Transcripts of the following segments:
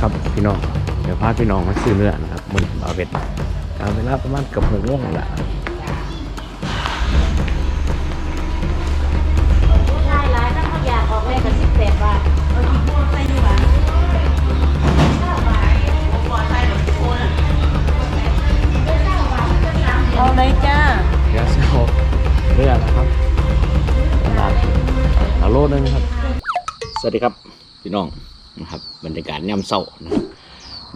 ครับพี่น้องเดี๋ยวพาพี่น้องมาซื้อเนื้อนะครับมือบาเวทตามเวลาประมาณเกับหกโมงนั่นแหละใช่ร้ายถ้าเขาอยากออกเลยก็สิบแปดบาทเอากี่พวงใส่ดีกว่าเอาเลยจ้าเดี๋ยวจะเอาเนื้อนะครับตลาดเอาโลนึงครับ สวัสดีครับ พี่น้อง นะครับ บรรยากาศย่ำเศร้านะครับ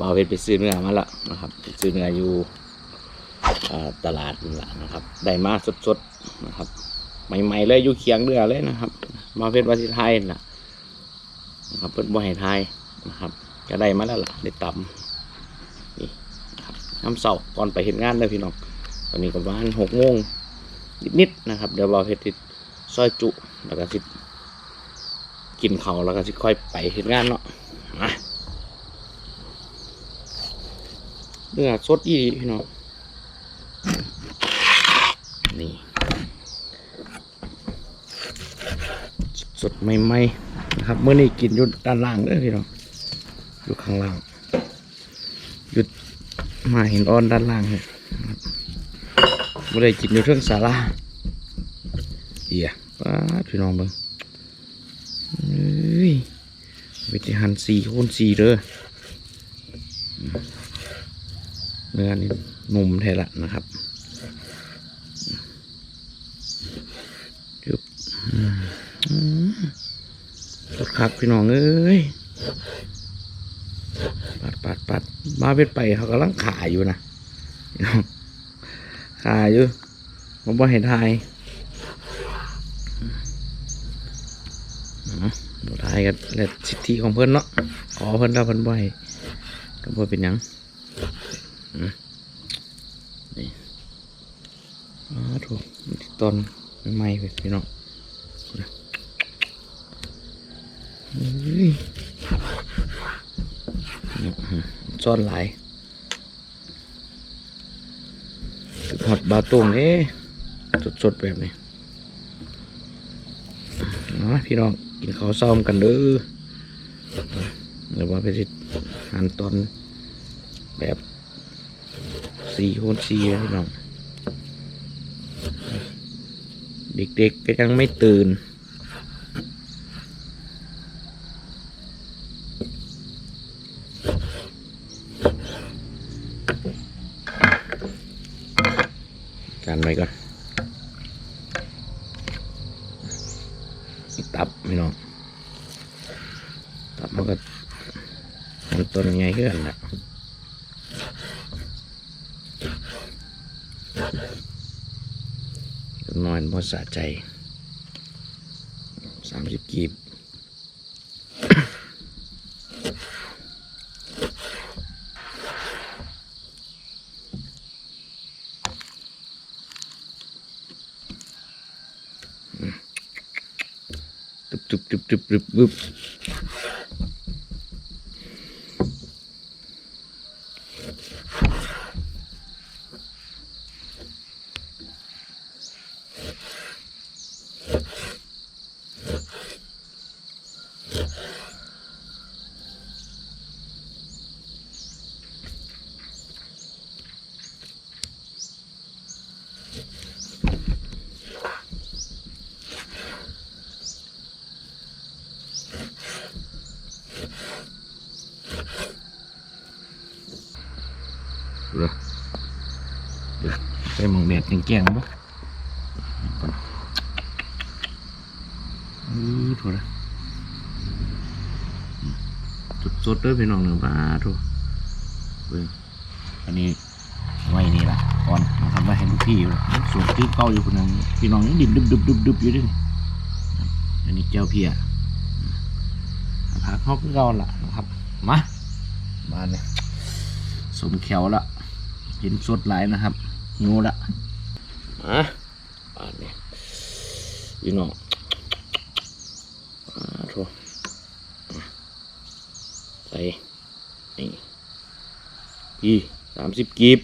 บาเวทไปซื้อเนื้อมาแล้วนะครับซื้อเนื้ออยู่ตลาดนี่แหละนะครับ ได้มาสดๆนะครับ ใหม่ๆเลยอยู่เคียงเรือเลยนะครับมาเพชรวาสิไทยนะนะครับเพิ่นบ่ให้ไทยนะครับก็ได้มาแล้วล่ะได้ตำนี่นะครับน้ำเสาก่อนไปเห็นงานเลยพี่น้องตอนนี้ก็ประมาณหกโมงนิดๆนะครับ เดี๋ยวเราเฮ็ดติดซอยจุแล้วก็สิ กินเขาแล้วก็สิค่อยไปเห็นงานเนาะมาเนื้อสดอีหลีพี่น้องนี่สดใหม่ๆนะครับเมื่อนี้กินอยู่ด้านล่างเด้อพี่น้องอยู่ข้างล่างหยุดมาเห็นออนด้านล่างเนี่ยไม่ได้กินอยู่เรื่องสาราเอียป้าพี่น้องเบิ่ง เอ้ยวิธีหันสี่คูณสี่เด้อเนื้อนี่หนุ่มแท้ละนะครับจุบอืมสดคักพี่น้องเอ้ยปัดปัดปัดมาเป็นไปเขากำลังขายอยู่นะพี่น้องขายอยู่ผมบ่เห็นทาย อ๋อบ่ทายกันแล้วสิทธิของเพิ่อนเนาะขอเพิ่อนแล้วเพิ่อนบ่ให้ก็บ่เป็นหยังนี่อ๋อถูกตอนใหม่ๆเว้ยพี่น้องเฮ้ยซ่อนหลายหอดบาตรงเอ๊สดๆแบบนี้เอามาพี่น้อง กินข้าวซ้อมกันเด้อเดี๋ยวว่าไปสิหันตอนแบบสี่คนสี่พี่น้อง เด็กๆก็ยังไม่ตื่น นอยพอสะใจสามสิบกีบตึบตึบตึบตึบตึบตึบเหรอเดี๋ยวใส่ห มองแดดแกงๆบ่อือโถูกละสดๆเด้อพี่น้องเนื้อปลาถูกเบิ่งอันนี้ไว้นี่ละก่อนนะครับไว้ให้ลูกพี่อยู่ส่วนที่เก้าอยู่คนนึงพี่น้องยังดิบดึบดึบดึบดึบอยู่ด้วยอันนี้เจ้าเพียผักเขาคือเก่าละนะครับ มามาเนี่ยสมแขวละกินสดหลายนะครับ หิวละมาป่านนี้พี่น้องอ่าทั่วใส่นี่พี่สามสิบกีบ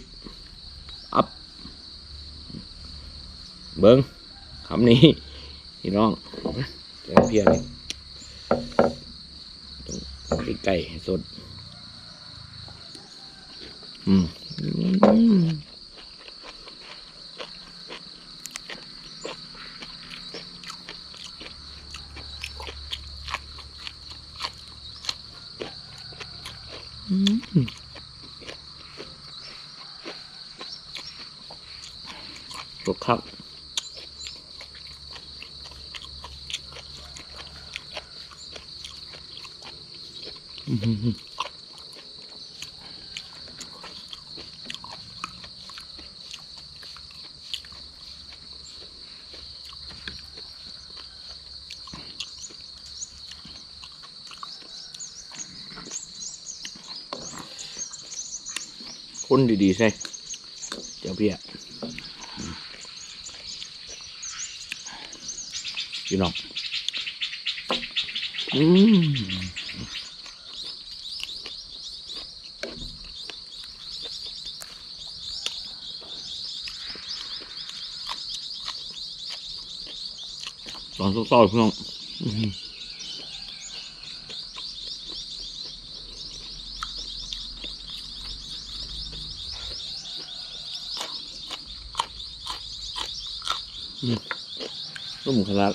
อัพเบิ้งคำนี้พี่น้องเจ้าเพียนี่ต้องไก่สด อืมอืมอืม ถูกครับอืม คนดีๆใช่เจ้าพี่อะพี่น้องอืมตอนต่อๆพี่น้อง อื้อหือต้มขนาด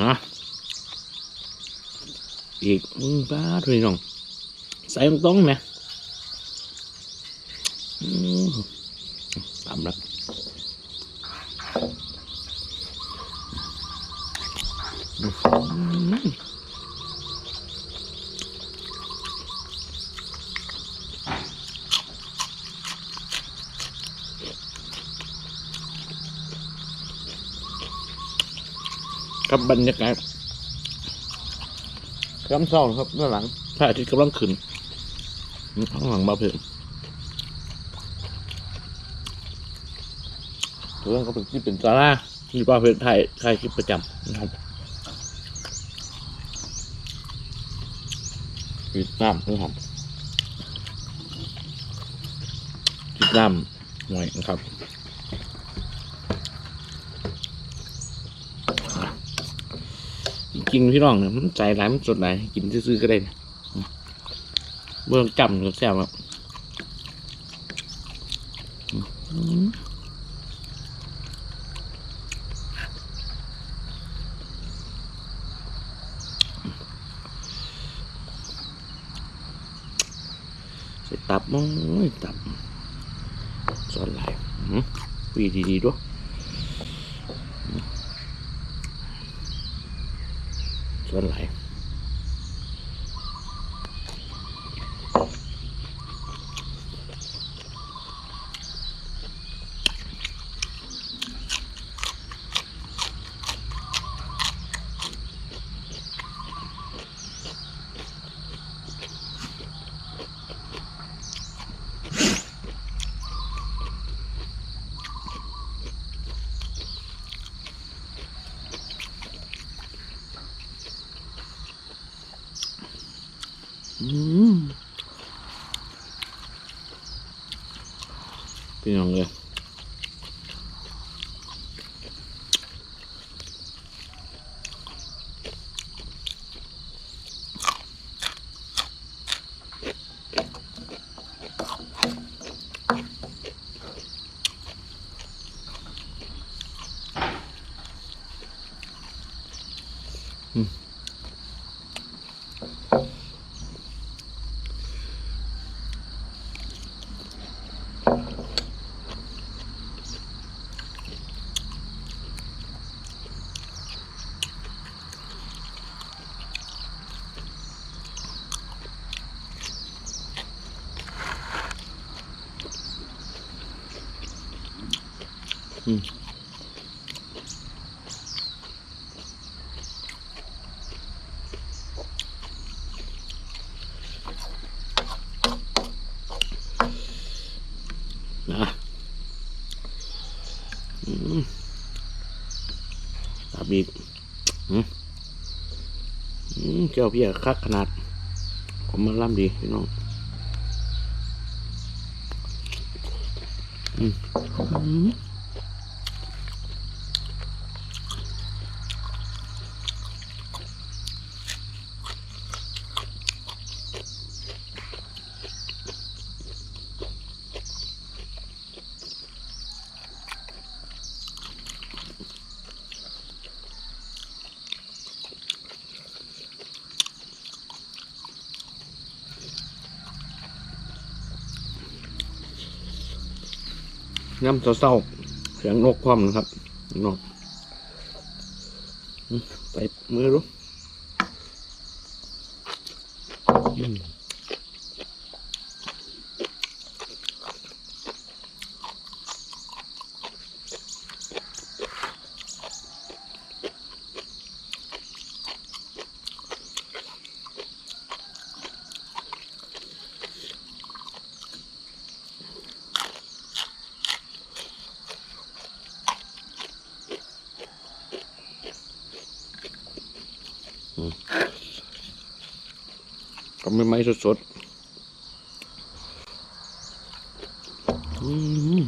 นะอีกอืมป้าทุยน้องใส่ตรงๆไหมอืมตามแล้ว กับบรรยากาศกำซองครับด้านหลังพระอาทิตย์กำลังขึ้นข้างหลังบาเพิ่มเรื่องก็เป็นที่เป็นซาร่ามีบาเพิ่มถ่ายถ่ายคลิปประจำนะครับ ปิดน้ำนะครับปิดน้ำหน่อยนะครับจริงๆพี่น้องเนี่ยมันใจร้ายมันสดไหนกินซื้อๆก็ได้นะเบื้องจำก็แซ่บครับอืมใส่ ตับมั้งตับสอนไหลวีดีดีด้วยส่วนไหล พี่น้องเลยอืม นะตับอีกเจ้าพี่คักขนาด ผมมานล่ำดีพี่น้องอืม ย่ำเศร้าๆเสียงนกพร้อมนะครับนกอืมไปมือรู้อืม ก็ไม่ไหม้สดๆอืม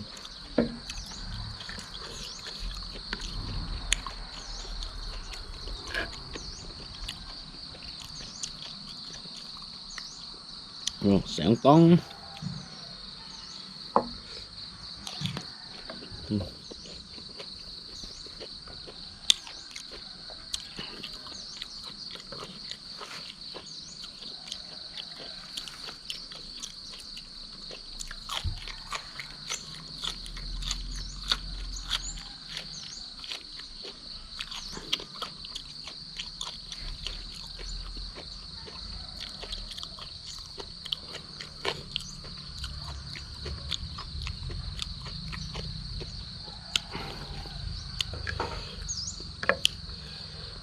โอ้แสงต้อง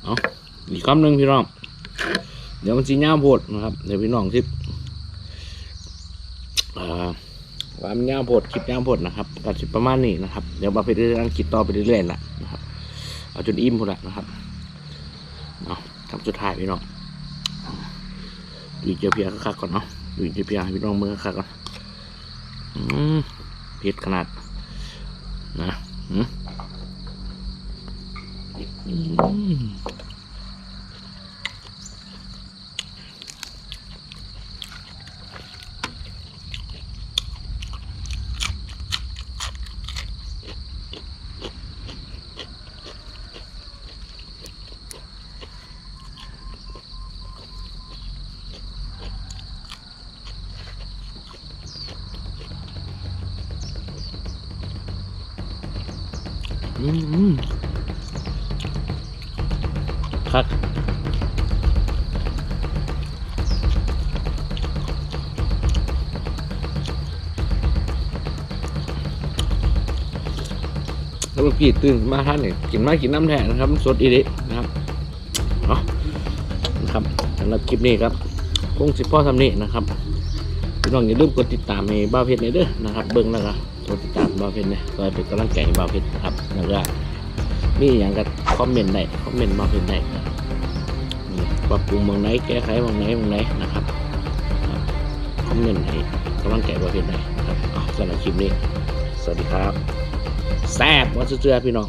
เอาอีกคำหนึ่งพี่น้อง เดี๋ยวมันสีเงาโพดนะครับ เดี๋ยวพี่น้องที่อ่าว่ามันเงาโพดคลิปเงาโพดนะครับก็สิประมาณนี้นะครับ เดี๋ยวมาไปเรื่อยๆคิดต่อไปเรื่อยๆละนะครับ เอาจนอิ่มหมดละนะครับเอาทำสุดท้ายพี่น้องดูเจียวเพียคักก่อนเนาะดูเจียวเพียพี่น้องมือคักก่อนอืมเผ็ดขนาดนะอืม อืม กี้ตื่นมาท่านเนี่ยกินมากินน้ำแทนนะครับ สดอีดินะครับเอานะครับสำหรับคลิปนี้ครับคงสิพ่อทำนี่นะครับพี่น้องอย่าลืมกดติดตามให้บ้าเพชรในเด้อนะครับ เบิ้งแล้วก็กดติดตามบ้าเพชรเนี่ยก็เป็นกำลังใจบ้าเพชรนะครับแล้วก็มีอย่างกับคอมเมนต์ได้คอมเมนต์มาเป็นได้ปรับปรุงบางไหนแก้ไขบางไหนบางไหนนะครับคอมเมนต์ให้กำลังใจมาเป็นได้นะครับสำหรับคลิปนี้ สวัสดีครับ แซ่บว่าเชื่อๆพี่น้อง